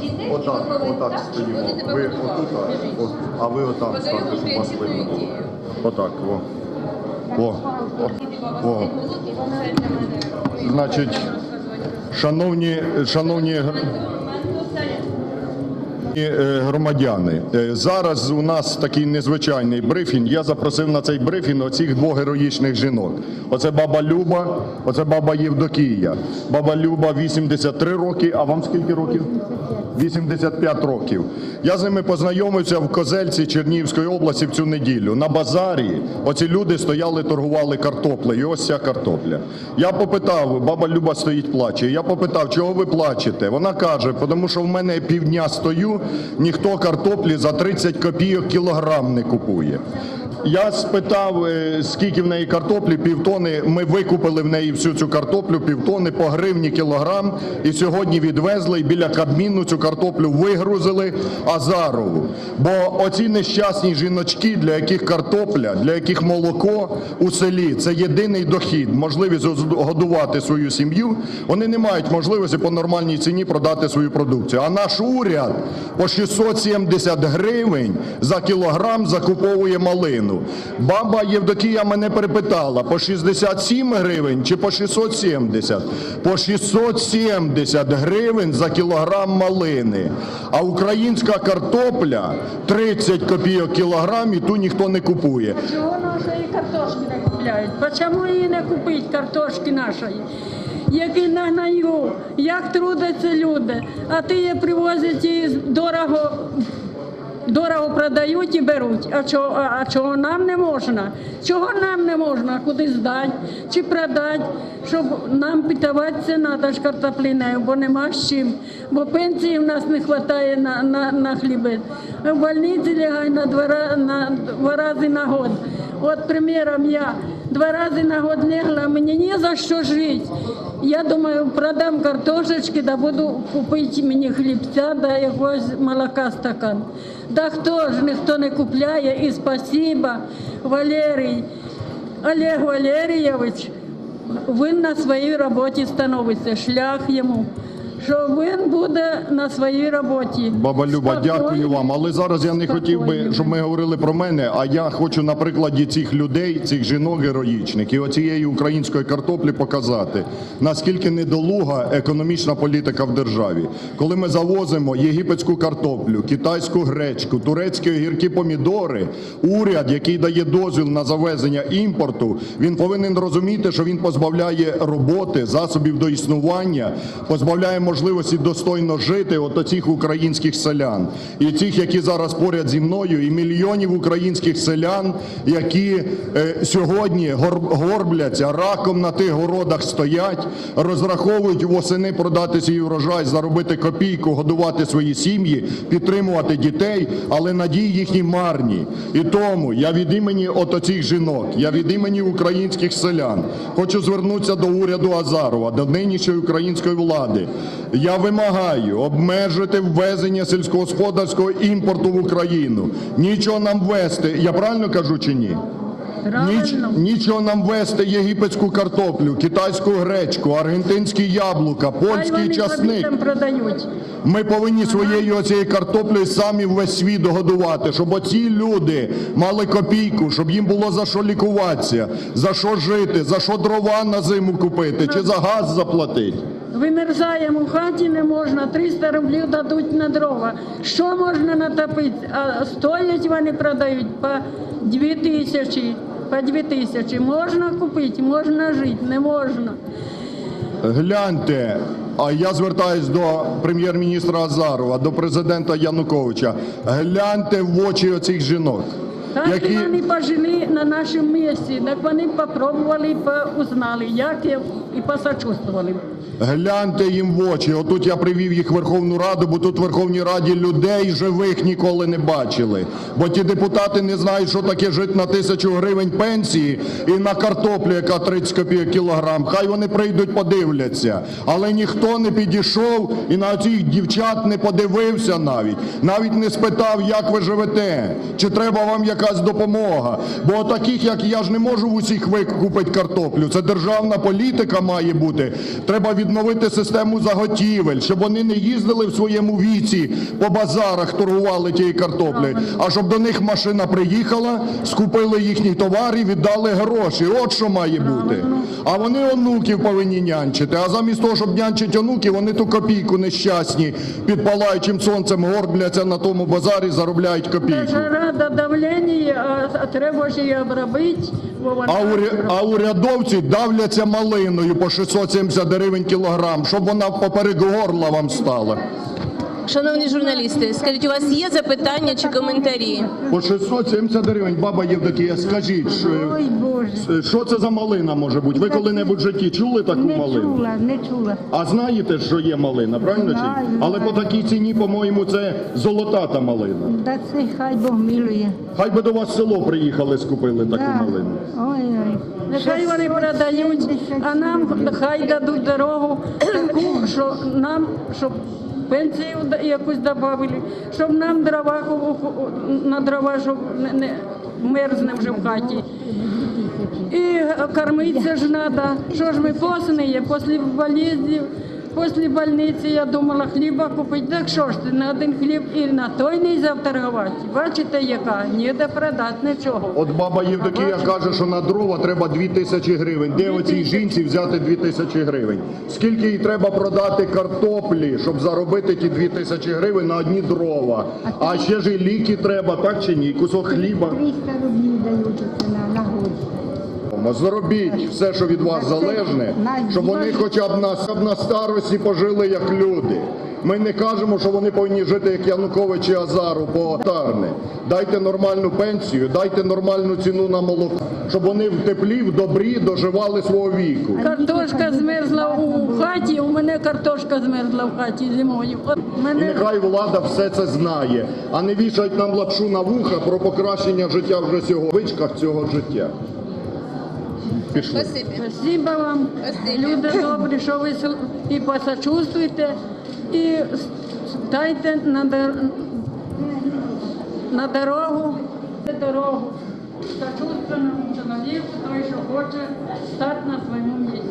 Дітей Отак, виховують отак так, щоб стоїмо. вони тебе Ви отут, а, о, а ви отам Подаю станьте, щоб вас видно було. ідею. Отак, о. О, о. Значить, шановні, шановні гр- громадяни, е, зараз у нас такий незвичайний брифінг. Я запросив на цей брифінг оцих двох героїчних жінок. Оце баба Люба, оце баба Євдокія. Баба Люба 83 роки, а вам скільки років? 85 років. Я з ними познайомився в Козельці Чернігівської області в цю неділю. На базарі оці люди стояли, торгували картоплею. Ось ця картопля. Я попитав, баба Люба стоїть, плаче. Я попитав, чого ви плачете? Вона каже, тому що в мене півдня стою, ніхто картоплі за 30 копійок кілограм не купує. Я спитав, е, скільки в неї картоплі, півтони. Ми викупили в неї всю цю картоплю, півтони по гривні кілограм. І сьогодні відвезли і біля Кабміну цю картоплю вигрузили Азарову. Бо оці нещасні жіночки, для яких картопля, для яких молоко у селі це єдиний дохід, можливість годувати свою сім'ю. Вони не мають можливості по нормальній ціні продати свою продукцію. А наш уряд по 670 гривень за кілограм закуповує малину. Баба Євдокія мене перепитала, по 67 гривень чи по 670? По 670 гривень за кілограм малини. А українська картопля 30 копійок кілограм і ту ніхто не купує. Чого нашої картошки не купляють? Чому її не купить картошки нашої? Які на гною, як трудяться люди, а ти її привозять і дорого, дорого продають і беруть. А чого, а чого нам не можна? Чого нам не можна? Куди здати чи продати, щоб нам питаватися треба ж картопліною, бо нема з чим. Бо пенсії в нас не вистачає на, на, на хліби. В больниці лягай на два, на два рази на год. От, примером, я два рази на год легла, мені ні за що жити. Я думаю, продам картошечки, да буду купити мені хлібця, да якогось молока стакан. Да хто ж ніхто не купляє, і спасіба, Валерій, Олег Валерійович, він на своїй роботі становиться, шлях йому, що він буде на своїй роботі. Баба Люба, Спокійно. дякую вам. Але зараз я не хотів би, щоб ми говорили про мене. А я хочу на прикладі цих людей, цих жінок героїчних і оцієї української картоплі показати, наскільки недолуга економічна політика в державі. Коли ми завозимо єгипетську картоплю, китайську гречку, турецькі огірки помідори, уряд, який дає дозвіл на завезення імпорту, він повинен розуміти, що він позбавляє роботи, засобів до існування, позбавляє можливості достойно жити от оцих українських селян. І тих, які зараз поряд зі мною, і мільйонів українських селян, які е, сьогодні гор- горбляться, раком на тих городах стоять, розраховують восени продати свій врожай, заробити копійку, годувати свої сім'ї, підтримувати дітей, але надії їхні марні. І тому я від імені от оцих жінок, я від імені українських селян хочу звернутися до уряду Азарова, до нинішньої української влади. Я вимагаю обмежити ввезення сільськогосподарського імпорту в Україну. Нічого нам ввести. Я правильно кажу чи ні? Ніч, нічого нам вести єгипетську картоплю, китайську гречку, аргентинські яблука, польський часник. продають. Ми повинні своєю оцією картоплею самі весь світ догодувати, щоб оці люди мали копійку, щоб їм було за що лікуватися, за що жити, за що дрова на зиму купити чи за газ заплатити. Вимерзаємо в хаті не можна, 300 рублів дадуть на дрова. Що можна натопити? А стоять вони продають по 2 тисячі, по 2 тисячі. Можна купити, можна жити, не можна. Гляньте, а я звертаюсь до прем'єр-міністра Азарова, до президента Януковича. Гляньте в очі оцих жінок. Так Які... вони пожили на нашому місці, так вони попробували, узнали, як є, і посочувствували. Гляньте їм в очі. Отут я привів їх в Верховну Раду, бо тут в Верховній Раді людей живих ніколи не бачили. Бо ті депутати не знають, що таке жити на тисячу гривень пенсії і на картоплю, яка 30 копійок кілограм. Хай вони прийдуть, подивляться. Але ніхто не підійшов і на цих дівчат не подивився навіть. Навіть не спитав, як ви живете. Чи треба вам як якась допомога. Бо таких, як я ж не можу в усіх викупити картоплю. Це державна політика має бути. Треба відновити систему заготівель, щоб вони не їздили в своєму віці по базарах, торгували тією картоплею, а щоб до них машина приїхала, скупили їхній товар і віддали гроші. От що має бути. А вони онуків повинні нянчити. А замість того, щоб нянчити онуків, вони ту копійку нещасні під палаючим сонцем горбляться на тому базарі, заробляють копійку. Жара до а, а треба ж її обробити. бо вона- А, уря- а урядовці давляться малиною по 670 гривень кілограм, щоб вона поперек горла вам стала. Шановні журналісти, скажіть, у вас є запитання чи коментарі? По 670 гривень, баба Євдокія, скажіть, що, Ой, Боже. що це за малина може бути? Ви коли-небудь в житті чули таку Не малину? чула, не чула. А знаєте, що є малина, правильно? чи ні? Знаю, Але по знаю. такій ціні, по-моєму, це золота та малина. Да це хай Бог милує. Хай би до вас в село приїхали, скупили таку Да. малину. Ой, ой. Нехай вони продають, а нам хай дадуть дорогу таку, що нам, щоб пенсію якусь додали, щоб нам дрова на дрова, щоб не, не мерзне вже в хаті. І кормитися ж треба. Що ж ми посні, після болезні, після больниці я думала хліба купити. Так що ж ти на один хліб і на той не можна. Бачите, яка? Ніде продати нічого. От баба Євдокія каже, що на дрова треба 2 тисячі гривень. Де оцій жінці взяти 2 тисячі гривень? Скільки їй треба продати картоплі, щоб заробити ті 2 тисячі гривень на одні дрова? А ще ж і ліки треба, так чи ні? Кусок хліба. 300 рублів дають на, на год. Зробіть все, що від вас залежне, щоб вони хоча б на, щоб на старості пожили як люди. Ми не кажемо, що вони повинні жити як Янукович і Азару по тарни. Дайте нормальну пенсію, дайте нормальну ціну на молоко, щоб вони в теплі, в добрі доживали свого віку. Картошка змерзла у хаті, у мене картошка змерзла в хаті зимою. От І нехай влада все це знає, а не вішають нам лапшу на вуха про покращення життя вже сьогодні. В звичках цього життя. Пішли. спасибо вам, люди добрі, що ви і посочувствуєте, і дайте на, дор- на дорогу, дорогу. Сочувственному чоловіку, той, що хоче стати на своєму місці.